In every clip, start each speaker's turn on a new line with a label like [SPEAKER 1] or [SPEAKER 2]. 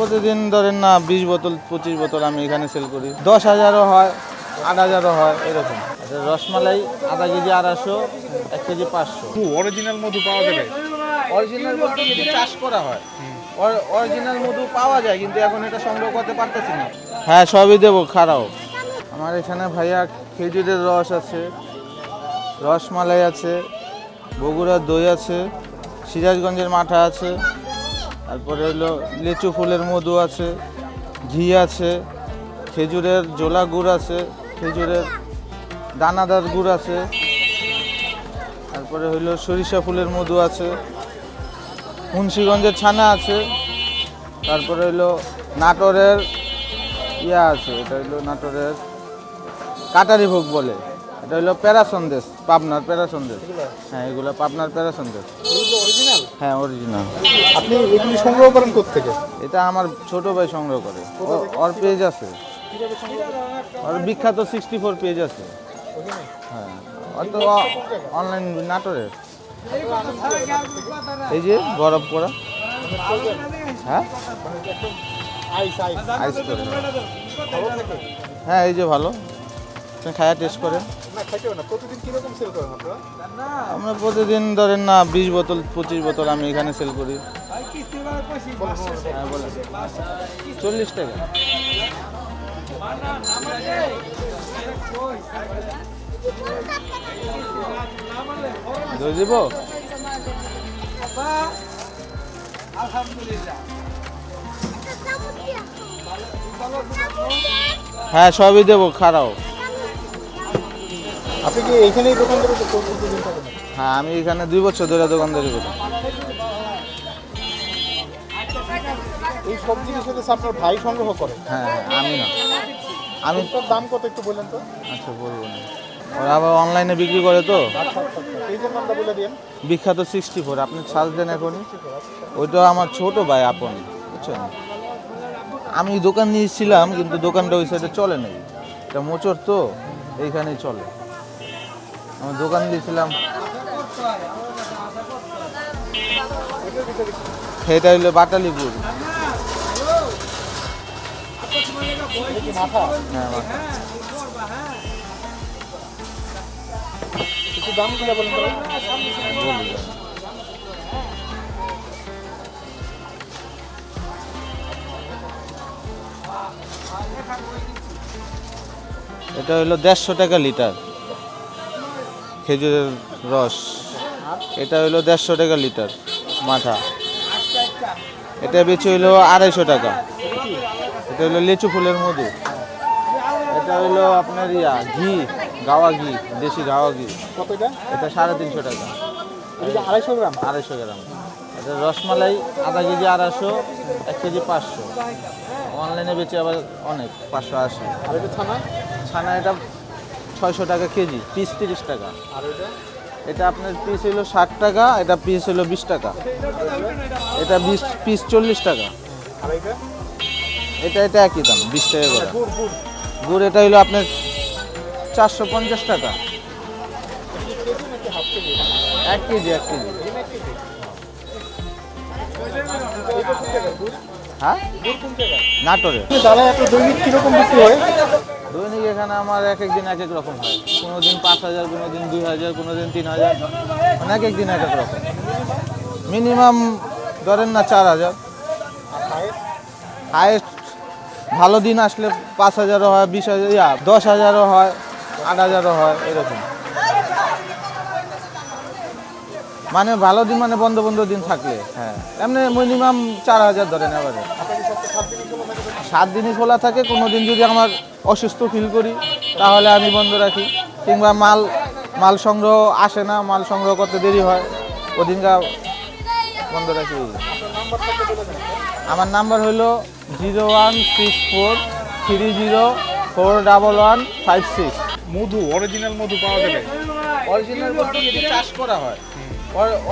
[SPEAKER 1] প্রতিদিন ধরেন না বিশ বোতল পঁচিশ বোতল আমি এখানে সেল করি। দশ হাজারও হয় আট হাজারও হয় এরকম। আচ্ছা, রসমালাই আধা কেজি আড়াইশো এক কেজি পাঁচশো।
[SPEAKER 2] অরিজিনাল মধু পাওয়া যাবে
[SPEAKER 1] অরিজিনাল মধু যদি চাষ করা হয় অরিজিনাল মধু পাওয়া যায় কিন্তু এখন এটা সংগ্রহ করতে পারতেছি না। হ্যাঁ সবই দেবো খারাও। আমার এখানে ভাইয়া খেজুরের রস আছে রসমালাই আছে বগুড়ার দই আছে সিরাজগঞ্জের মাঠা আছে। তারপরে হলো লিচু ফুলের মধু আছে, ঘি আছে, খেজুরের জোলা গুড় আছে, খেজুরের দানাদার গুড় আছে, তারপরে হইল সরিষা ফুলের মধু আছে, মুন্সীগঞ্জের ছানা আছে, তারপরে হইল নাটোরের ইয়া আছে, এটা হইল নাটোরের কাটারি ভোগ বলে। এটা হইল প্যারা সন্দেশ পাবনার প্যারা সন্দেশ হ্যাঁ এগুলো পাবনার প্যারা সন্দেশ হ্যাঁ অরিজিনাল
[SPEAKER 2] আপনি এগুলি সংগ্রহ করেন থেকে
[SPEAKER 1] এটা আমার ছোট ভাই সংগ্রহ করে। ওর পেজ আছে। ওর বিখ্যাত সিক্সটি ফোর পেজ আছে। হ্যাঁ ওর তো অনলাইন নাটোরের এই যে বরফ করা। হ্যাঁ? হ্যাঁ এই যে ভালো। খায়া টেস্ট করেন আমরা প্রতিদিন ধরেন না বিশ বোতল পঁচিশ বোতল আমি এখানে সেল করি। হ্যাঁ চল্লিশ টাকা। দিব? হ্যাঁ সবই দেবো খারাও।
[SPEAKER 2] আপনি কি এইখানেই দোকান করে
[SPEAKER 1] হ্যাঁ আমি এখানে দুই বছর ধরে দোকানদারি করি।
[SPEAKER 2] এই সব জিনিস আপনার ভাই সংগ্রহ করে?
[SPEAKER 1] হ্যাঁ আমি না। আমি
[SPEAKER 2] তার দাম কত একটু বললেন তো?
[SPEAKER 1] আচ্ছা বলব না। ওরা আবার অনলাইনে বিক্রি করে তো।
[SPEAKER 2] নামটা বলে দিন
[SPEAKER 1] বিখ্যাত সিক্সটি ফোর আপনি সার্চ দেন এখনই। ওইটা আমার ছোট ভাই আপন বুঝছেন? আমি দোকান নিয়েছিলাম কিন্তু দোকানটা ওই সাইডে চলে নাই। এটা মোচর তো এইখানেই চলে। আমি দোকান দিয়েছিলাম। এটা হইল বাটালিপুর। হ্যাঁ এটা হলো দেড়শো টাকা লিটার। খেজুরের রস। এটা হইল দেড়শো টাকা লিটার মাথা। এটা বেচে হইল আড়াইশো টাকা। এটা হইল লিচু ফুলের মধু। এটা হইল আপনার ইয়া ঘি গাওয়া ঘি দেশি গাওয়া ঘি।
[SPEAKER 2] এটা?
[SPEAKER 1] সাড়ে তিনশো টাকা।
[SPEAKER 2] আড়াইশো গ্রাম?
[SPEAKER 1] আড়াইশো গ্রাম। এটা রসমালাই আধা কেজি আড়াইশো এক কেজি পাঁচশো। অনলাইনে বেচে আবার অনেক পাঁচশো আশি।
[SPEAKER 2] আর এটা ছানা?
[SPEAKER 1] ছানা এটা ছয়শো টাকা কেজি পিস তিরিশ টাকা।
[SPEAKER 2] আর এটা?
[SPEAKER 1] এটা আপনার পিস হলো ষাট টাকা এটা পিস হলো বিশ টাকা। এটা বিশ পিস চল্লিশ টাকা।
[SPEAKER 2] এটা?
[SPEAKER 1] এটা একই দাম বিশ টাকা করে।
[SPEAKER 2] গুড়
[SPEAKER 1] এটা হলো আপনার চারশো পঞ্চাশ টাকা। এক কেজি এক কেজি। হ্যাঁ? নাটোরে।
[SPEAKER 2] দাদা এত দৈনিক কীরকম বিক্রি হয়?
[SPEAKER 1] এখানে আমার এক এক দিন এক এক রকম হয়। কোনো দিন পাঁচ হাজার কোনো দিন দুই হাজার কোনো দিন তিন হাজার। মানে এক এক দিন এক এক রকম। মিনিমাম ধরেন না চার হাজার।
[SPEAKER 2] হায়েস্ট
[SPEAKER 1] ভালো দিন আসলে পাঁচ হাজারও হয়, বিশ হাজার, ইয়া, দশ হাজারও হয়, আট হাজারও হয়, এরকম। মানে ভালো দিন মানে বন্ধ বন্ধ দিন থাকলে হ্যাঁ। এমনি মিনিমাম চার হাজার ধরেন এবারে
[SPEAKER 2] আপনাকে সপ্তাহে সাত দিনই খোলা থাকে
[SPEAKER 1] সাত দিনই খোলা থাকে কোনো দিন যদি আমার অসুস্থ ফিল করি তাহলে আমি বন্ধ রাখি। কিংবা মাল মাল সংগ্রহ আসে না মাল সংগ্রহ করতে দেরি হয় ওদিনকা বন্ধ রাখি। আমার নাম্বার হলো zero one six four three zero four double one five six.
[SPEAKER 2] মধু অরিজিনাল মধু পাওয়া যাবে
[SPEAKER 1] অরিজিনাল মধু যদি চাষ করা হয়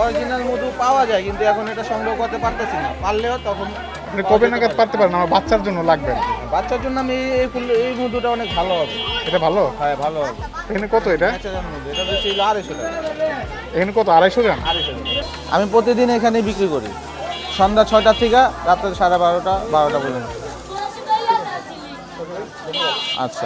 [SPEAKER 1] অরিজিনাল মধু পাওয়া যায় কিন্তু এখন এটা সংগ্রহ করতে পারতেছি না। পারলেও তখন
[SPEAKER 2] আপনি কবে নাগাদ পারতে পারেন? আমার বাচ্চার জন্য লাগবে।
[SPEAKER 1] বাচ্চার জন্য আমি এই- এই ফুল এই মধুটা অনেক ভালো হবে।
[SPEAKER 2] এটা ভালো?
[SPEAKER 1] হ্যাঁ ভালো হবে।
[SPEAKER 2] এখানে কত এটা?
[SPEAKER 1] এটা বেশি আড়াইশো টাকা।
[SPEAKER 2] এখানে কত? আড়াইশো দেন
[SPEAKER 1] আড়াইশো আমি প্রতিদিন এখানে বিক্রি করি। সন্ধ্যা ছয়টা থেকে রাত্রে সাড়ে বারোটা বারোটা পর্যন্ত। আচ্ছা।